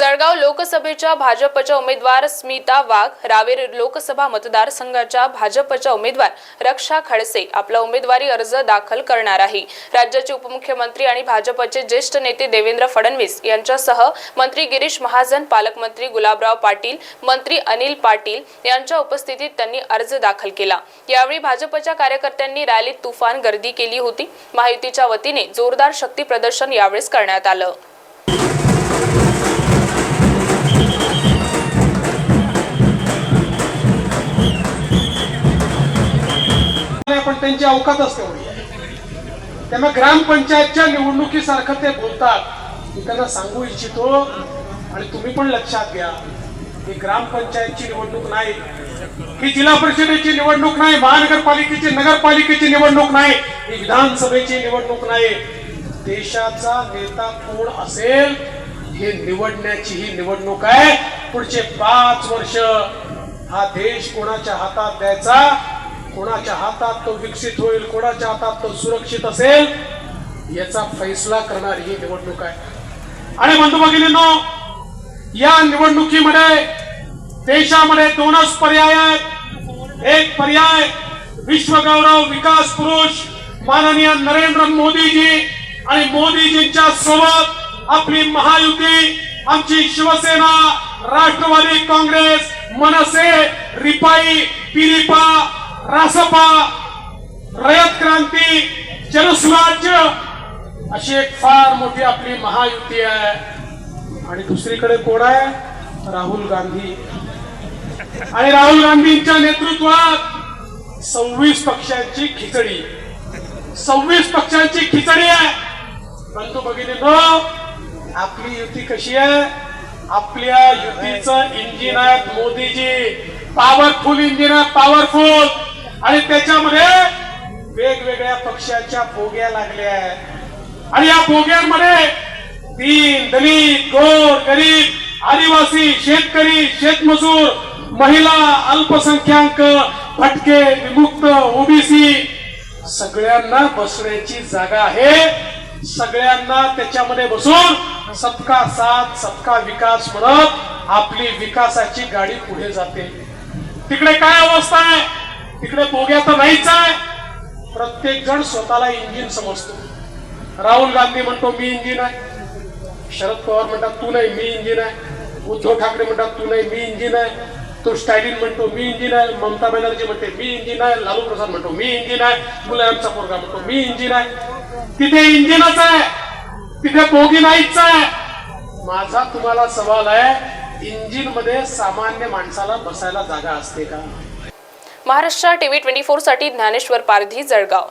जळगाव लोकसभेच्या भाजपच्या उमेदवार स्मिता वाघ रावेर लोकसभा मतदारसंघाच्या भाजपच्या उमेदवार रक्षा खडसे आपला उमेदवारी अर्ज दाखल करणार आहे. राज्याचे उपमुख्यमंत्री आणि भाजपचे ज्येष्ठ नेते देवेंद्र फडणवीस यांच्यासह मंत्री गिरीश महाजन पालकमंत्री गुलाबराव पाटील मंत्री अनिल पाटील यांच्या उपस्थितीत त्यांनी अर्ज दाखल केला. यावेळी भाजपच्या कार्यकर्त्यांनी रॅलीत तुफान गर्दी केली होती. महायुतीच्या वतीने जोरदार शक्ती प्रदर्शन यावेळेस करण्यात आलं. पण त्यांची अवकातच तेवढी आहे ग्रामपंचायतच्या निवडणुकीसारखं ते बोलतात. मी त्यांना सांगू इच्छितो आणि तुम्ही पण लक्षात घ्या ही ग्रामपंचायतची निवडणूक नाही. ही जिल्हा परिषदेची निवडणूक नाही महानगरपालिकेची नगरपालिकेची निवडणूक नाही ही विधानसभेची निवडणूक नाही. देशाचा नेता कोण असेल हे निवडण्याची ही निवडणूक आहे. पुढचे पाच वर्ष हा देश कोणाच्या हातात द्यायचा? कोणाच्या हातात तो विकसित होईल कोणाच्या हातात तो सुरक्षित असेल याचा फैसला करणारी ही निवडणूक आहे. आणि बंधू भगिनींनो या निवडणुकीमध्ये देशामध्ये दोनच पर्याय आहेत. एक पर्याय विश्वगौरव विकास पुरुष माननीय नरेंद्र मोदीजी आणि मोदीजींच्या सोबत आपली महायुती आमची शिवसेना राष्ट्रवादी काँग्रेस मनसे रिपाई पिरिपा रासपा रयत क्रांती जनस्वराज्य अशी एक फार मोठी आपली महायुती आहे. आणि दुसरीकडे कोण आहे? राहुल गांधी. आणि राहुल गांधींच्या नेतृत्वात सव्वीस पक्षांची खिचडी. सव्वीस पक्षांची खिचडी आहे. परंतु भगिनीनो आपली युती कशी आहे? आपल्या युतीचं इंजिन आहे मोदीजी. पॉवरफुल इंजिन आहेत पॉवरफुल आणि त्याच्यामध्ये वेगवेगळ्या पक्षाच्या फोग्या लागल्या आहेत. आणि या फोग्यांमध्ये दीन दलित गोर गरीब आदिवासी शेतकरी शेतमजूर महिला अल्पसंख्याक भटके विमुक्त ओबीसी सगळ्यांना बसण्याची जागा आहे. सगळ्यांना त्याच्यामध्ये बसून सबका साथ सबका विकास म्हणत आपली विकासाची गाडी पुढे जाते. तिकडे काय अवस्था आहे? तिकडे बोग्या तर नाहीच आहे. प्रत्येक जण स्वतःला इंजिन समजतो. राहुल गांधी म्हणतो मी इंजिन आहे. शरद पवार म्हणतात तू नाही मी इंजिन आहे. उद्धव ठाकरे म्हणतात तू नाही मी इंजिन आहे. तो स्टॅलिन म्हणतो मी इंजिन आहे. ममता बॅनर्जी म्हणते मी इंजिन आहे. लालू प्रसाद म्हणतो मी इंजिन आहे. मुलायमचा पोरगा म्हणतो मी इंजिन आहे. तिथे इंजिनच आहे. तिथे बोगी नाहीच आहे. माझा तुम्हाला सवाल आहे इंजिनमध्ये सामान्य माणसाला बसायला जागा असते का? महाराष्ट्र टीव्ही ट्वेंटी फोरसाठी ज्ञानेश्वर पारधी जळगाव.